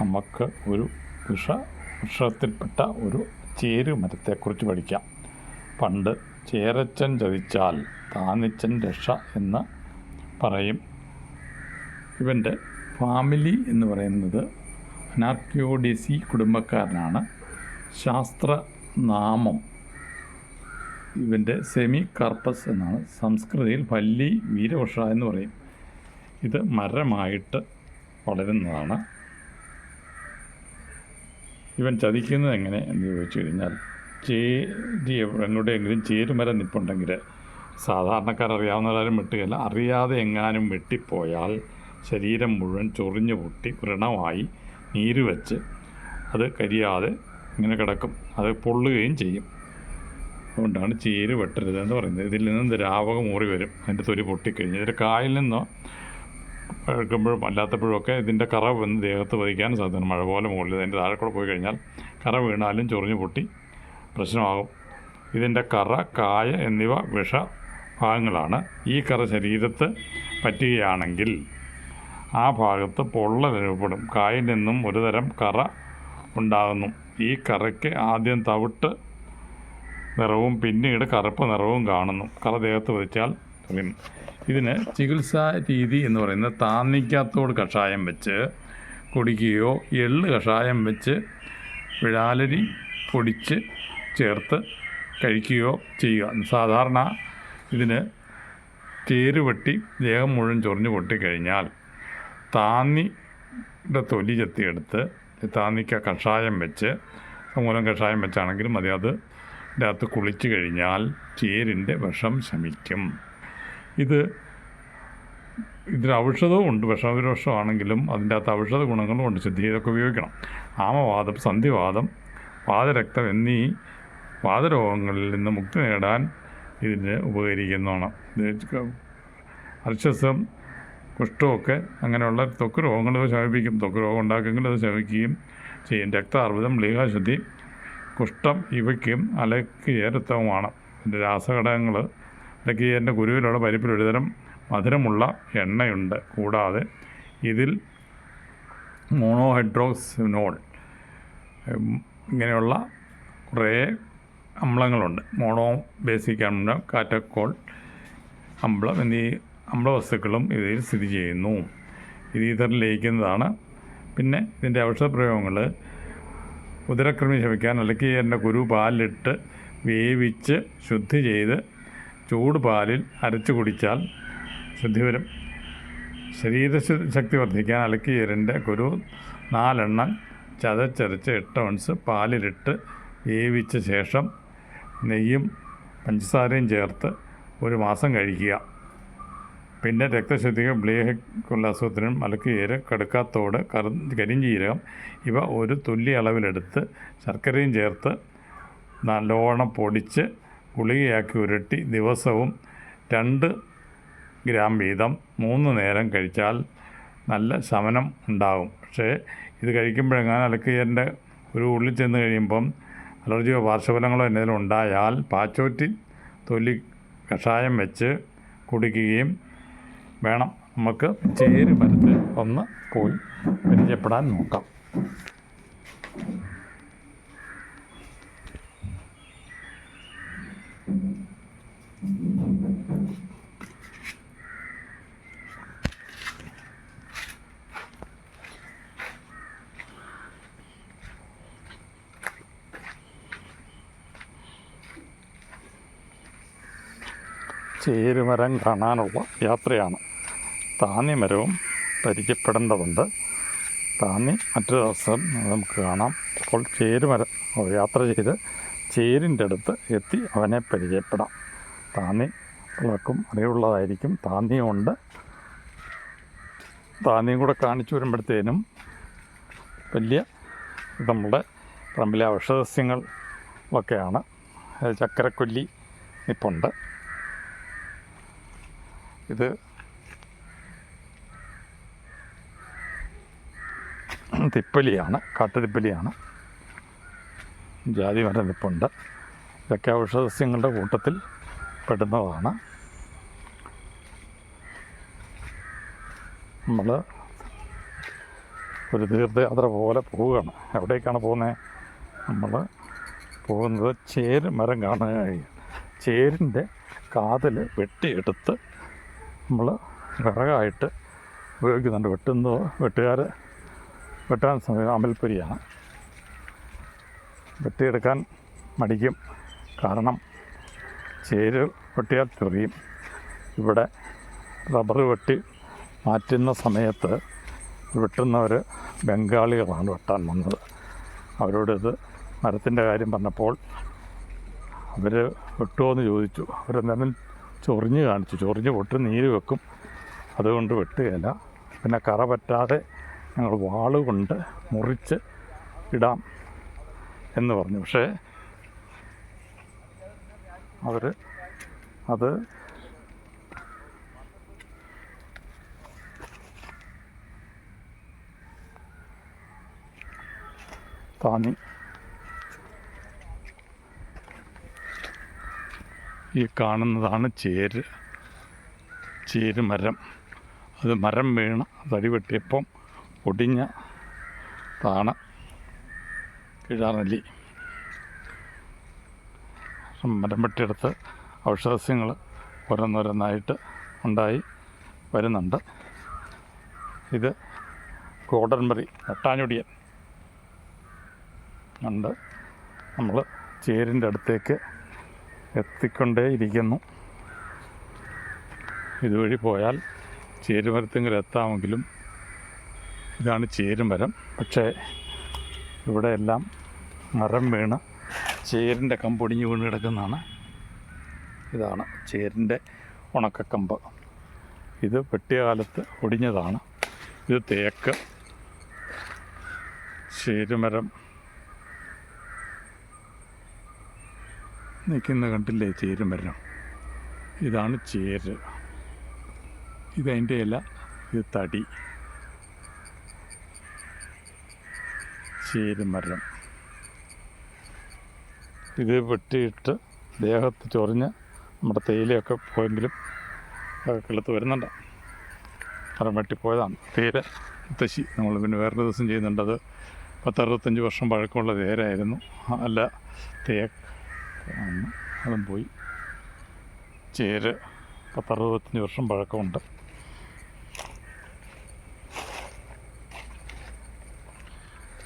നമുക്ക് ഒരു വിഷ വൃക്ഷത്തിൽപ്പെട്ട ഒരു ചേരു മരത്തെക്കുറിച്ച് പഠിക്കാം. പണ്ട് ചേരച്ചൻ ചതിച്ചാൽ താനിച്ചൻ രക്ഷ എന്ന് പറയും. ഇവന്റെ ഫാമിലി എന്ന് പറയുന്നത് അനാർക്കിയോഡിസി കുടുംബക്കാരനാണ്. ശാസ്ത്രനാമം ഇവന്റെ സെമി കർപ്പസ് എന്നാണ്. സംസ്കൃതിയിൽ പല്ലി വീരവൃഷ എന്ന് പറയും. ഇത് മരമായിട്ട് വളരുന്നതാണ്. ഇവൻ ചതിക്കുന്നത് എങ്ങനെ എന്ന് ചോദിച്ചു കഴിഞ്ഞാൽ ചേരി എങ്ങോട്ടെങ്കിലും ചേരുമരം നിപ്പുണ്ടെങ്കിൽ സാധാരണക്കാർ അറിയാവുന്നവരും വെട്ടുകയില്ല. അറിയാതെ എങ്ങാനും വെട്ടിപ്പോയാൽ ശരീരം മുഴുവൻ ചൊറിഞ്ഞു പൊട്ടി വ്രണമായി നീര് വെച്ച് അത് കരിയാതെ ഇങ്ങനെ കിടക്കും. അത് പൊള്ളുകയും ചെയ്യും. അതുകൊണ്ടാണ് ചേര് വെട്ടരുത് എന്ന് പറയുന്നത്. ഇതിൽ നിന്ന് ദ്രാവകം ഊറി വരും. അതിന്റെ തൊലി പൊട്ടിക്കഴിഞ്ഞ്. ഇതിൽ കായിൽ നിന്ന് എടുക്കുമ്പോഴും അല്ലാത്തപ്പോഴും ഒക്കെ ഇതിന്റെ കറ വന്ന് ദേഹത്ത് പതിക്കാൻ സാധ്യത മഴ പോലെ മുകളിൽ അതിന്റെ താഴെ കൂടെ പോയി കഴിഞ്ഞാൽ കറ വീണാലും ചൊറിഞ്ഞു പൊട്ടി പ്രശ്നമാകും. ഇതിന്റെ കറ കായ എന്നിവ വിഷ ഭാഗങ്ങളാണ്. ഈ കറ ശരീരത്ത് പറ്റുകയാണെങ്കിൽ ആ ഭാഗത്ത് പൊള്ളൽ രൂപപ്പെടും. കായിൽ നിന്നും ഒരുതരം കറ ഉണ്ടാകുന്നു. ഈ കറയ്ക്ക് ആദ്യം തവിട്ട് നിറവും പിന്നീട് കറുപ്പ് നിറവും കാണുന്നു. കറ ദേഹത്ത് പതിച്ചാൽ ഇതിന് ചികിത്സാ രീതി എന്ന് പറയുന്നത് താന്നിക്കാത്തോട് കഷായം വെച്ച് കുടിക്കുകയോ എള്ള് കഷായം വെച്ച് വിഴാലരി പൊടിച്ച് ചേർത്ത് കഴിക്കുകയോ ചെയ്യുക. സാധാരണ ഇതിന് ചേരുവെട്ടി ദേഹം മുഴുവൻ ചൊറിഞ്ഞ് പൊട്ടിക്കഴിഞ്ഞാൽ താന്നിയുടെ തൊലി ചെത്തിയെടുത്ത് താന്നിക്ക കഷായം വെച്ച് മൂലം കഷായം വെച്ചാണെങ്കിലും മതി. അത് അകത്ത് കുളിച്ച് കഴിഞ്ഞാൽ ചേരിന്റെ വിഷം ശമിക്കും. ഇത് ഇതിന് ഔഷധവും ഉണ്ട്. വിഷമവിരോഷമാണെങ്കിലും അതിന്റെ അകത്ത് ഔഷധ ഗുണങ്ങളും ഉണ്ട്. ശുദ്ധി ഇതൊക്കെ ഉപയോഗിക്കണം. ആമവാദം സന്ധിവാദം വാതരക്തം എന്നീ വാതരോഗങ്ങളിൽ നിന്ന് മുക്തി നേടാൻ ഇതിന് ഉപകരിക്കുന്നതാണ്. അർച്ചസം കുഷ്ഠമൊക്കെ അങ്ങനെയുള്ള ത്വക്ക് രോഗങ്ങൾ ശമിപ്പിക്കും. ത്വക്ക് രോഗം ഉണ്ടാക്കുമെങ്കിൽ അത് ശമിക്കുകയും ചെയ്യും. രക്താർബുദം ലീഹാശുദ്ധി കുഷ്ഠം ഇവയ്ക്കും അലക്കിയേരത്വമാണ് ഇതിന്റെ രാസഘടകങ്ങൾ അലക്കിയേരിന്റെ കുരുവിലുള്ള പരിപ്പിൽ ഒരുതരം മധുരമുള്ള എണ്ണയുണ്ട്. കൂടാതെ ഇതിൽ മോണോഹൈഡ്രോക്സിനോൾ ഇങ്ങനെയുള്ള കുറേ അമ്ലങ്ങളുണ്ട്. മോണോ ബേസിക് അമ്ലം കാറ്റക്കോൾ അമ്ലം എന്നീ അമ്ലവസ്തുക്കളും ഇതിൽ സ്ഥിതി ചെയ്യുന്നു. ഇത് ഈതറിൽ ലയിക്കുന്നതാണ്. പിന്നെ ഇതിന്റെ ഔഷധപ്രയോഗങ്ങൾ ഉദരക്രമി ശമിക്കാൻ അലക്കിയേറിന്റെ കുരു പാലിട്ട് വേവിച്ച് ശുദ്ധി ചെയ്ത് ചൂട് പാലിൽ അരച്ച് കുടിച്ചാൽ ശുദ്ധി വരും. ശരീര ശക്തി വർദ്ധിക്കാൻ എരിന്റെ കുരു നാലെണ്ണം ചതച്ചരച്ച് എട്ട് ഔൺസ് പാലിലിട്ട് വേവിച്ച ശേഷം നെയ്യും പഞ്ചസാരയും ചേർത്ത് ഒരു മാസം കഴിക്കുക. പിന്നെ രക്തശുദ്ധിക്ക് ബ്ലേഹക്കുള്ള അസുഖത്തിനും അലക്കുകീര് കടുക്കാത്തോട് കറു കരിഞ്ചീരകം ഇവ ഒരു തുല്യ അളവിലെടുത്ത് ശർക്കരയും ചേർത്ത് നല്ലോണം പൊടിച്ച് ഗുളികയാക്കി ഉരുട്ടി ദിവസവും രണ്ട് ഗ്രാം വീതം മൂന്ന് നേരം കഴിച്ചാൽ നല്ല ശമനം ഉണ്ടാകും പക്ഷേ ഇത് കഴിക്കുമ്പോഴെങ്ങാനും അലക്കുകീരിന്റെ ഒരു ഉള്ളിൽ ചെന്ന് കഴിയുമ്പം അലർജിയോ പാർശ്വഫലങ്ങളോ എന്തെങ്കിലും ഉണ്ടായാൽ പാച്ചോറ്റി തൊലി കഷായം വെച്ച് കുടിക്കുകയും വേണം. നമുക്ക് ചേര് മരത്ത് ഒന്ന് പോയി പരിചയപ്പെടാൻ നോക്കാം. ചേരുമരം കാണാനുള്ള യാത്രയാണ്. താന്നി മരവും പരിചയപ്പെടേണ്ടതുണ്ട്. താന്നി മറ്റൊരു ദിവസം നമുക്ക് കാണാം. അപ്പോൾ ചേരുമരം യാത്ര ചെയ്ത് ചേരിന്റെ അടുത്ത് എത്തി അവനെ പരിചയപ്പെടാം. താന്നി ഉള്ളവർക്കും അറിവുള്ളതായിരിക്കും. താന്നിയുമുണ്ട് താന്നിയും കൂടെ കാണിച്ചു വരുമ്പോഴത്തേനും വലിയ നമ്മുടെ പറമ്പിലെ ഔഷധസ്യങ്ങൾ ഒക്കെയാണ്. ചക്കരക്കൊല്ലി നിപ്പുണ്ട്. ഇത്. തിപ്പലിയാണ് കാട്ടുതിപ്പലിയാണ്. ജാതി മരം നിപ്പുണ്ട് ഇതൊക്കെ ഔഷധസ്യങ്ങളുടെ കൂട്ടത്തിൽ പെടുന്നതാണ്. നമ്മൾ ഒരു തീർത്ഥയാത്ര പോലെ പോവുകയാണ്. എവിടേക്കാണ് പോകുന്നത് നമ്മൾ പോകുന്നത് ചേര് മരം കഴിയും ചേരിന്റെ കാതിൽ വെട്ടിയെടുത്ത് നമ്മൾ വിറകായിട്ട് ഉപയോഗിക്കുന്നുണ്ട്. വെട്ടുന്നത് വെട്ടുകാർ വെട്ടാൻ സമയം അമൽപ്പുരിയാണ് വെട്ടിയെടുക്കാൻ മടിക്കും. കാരണം ചേര് വെട്ടിയാൽ ചൊറിയും. ഇവിടെ റബ്ബർ വെട്ടി മാറ്റുന്ന സമയത്ത് വെട്ടുന്നവർ ബംഗാളികളാണ് വെട്ടാൻ വന്നത്. അവരോട് ഇത് മരത്തിന്റെ കാര്യം പറഞ്ഞപ്പോൾ അവർ വെട്ടുമോ എന്ന് ചോദിച്ചു അവരെന്തായാലും ചൊറിഞ്ഞ് കാണിച്ചു. ചൊറിഞ്ഞ് പൊട്ട് നീര് വെക്കും. അതുകൊണ്ട് വെട്ടുകയില്ല. പിന്നെ കറ പറ്റാതെ ഞങ്ങൾ വാൾ കൊണ്ട് മുറിച്ച് ഇടാം എന്ന് പറഞ്ഞു. പക്ഷേ അവർ അത് താങ്ങി. ഈ കാണുന്നതാണ് ചേര്. ചേര് മരം അത് മരം വീണ് തടി വെട്ടിയപ്പം ഒടിഞ്ഞ താണ കിഴാർനെല്ലി മരം വെട്ടിയെടുത്ത് ഔഷധസ്യങ്ങൾ ഓരോന്നോരോന്നായിട്ട് ഉണ്ടായി വരുന്നുണ്ട്. ഇത് കോടൻമറി നട്ടാഞ്ഞൊടിയൻ ഉണ്ട്. നമ്മൾ ചേരിന്റെ അടുത്തേക്ക് എത്തിക്കൊണ്ടേ ഇരിക്കുന്നു ഇതുവഴി പോയാൽ ചേരുമരത്തിങ്കിൽ എത്താമെങ്കിലും ഇതാണ് ചേരുമരം. പക്ഷേ ഇവിടെ എല്ലാം മരം വീണ് ചേരിന്റെ കമ്പൊടിഞ്ഞ് വീണ് കിടക്കുന്നതാണ്. ഇതാണ് ചേരിന്റെ ഉണക്കക്കമ്പ്. ഇത് വെട്ടിയ കാലത്ത് ഒടിഞ്ഞതാണ്. ഇത് തേക്ക്. ചേരുമരം നിൽക്കുന്ന കണ്ടില്ലേ ചേരും വരണം. ഇതാണ് ചേര്. ഇതതിന്റെ ഇല ഇത് തടി. മരണം ഇത് വെട്ടിയിട്ട് ദേഹത്ത് ചൊറിഞ്ഞ് നമ്മുടെ തേയിലയൊക്കെ പോയെങ്കിലും കിളുത്ത് വരുന്നുണ്ട്. മരം വെട്ടിപ്പോയതാണ്. തേയില മുത്തശ്ശി നമ്മൾ പിന്നെ വേറൊരു ദിവസം ചെയ്യുന്നുണ്ട്. അത് പത്തറുപത്തഞ്ച് വർഷം പഴക്കമുള്ള തേരായിരുന്നു. അല്ല തേക്ക് ആണ് അതും പോയി. ചേര് പത്തറുപത്തഞ്ച് വർഷം പഴക്കമുണ്ട്.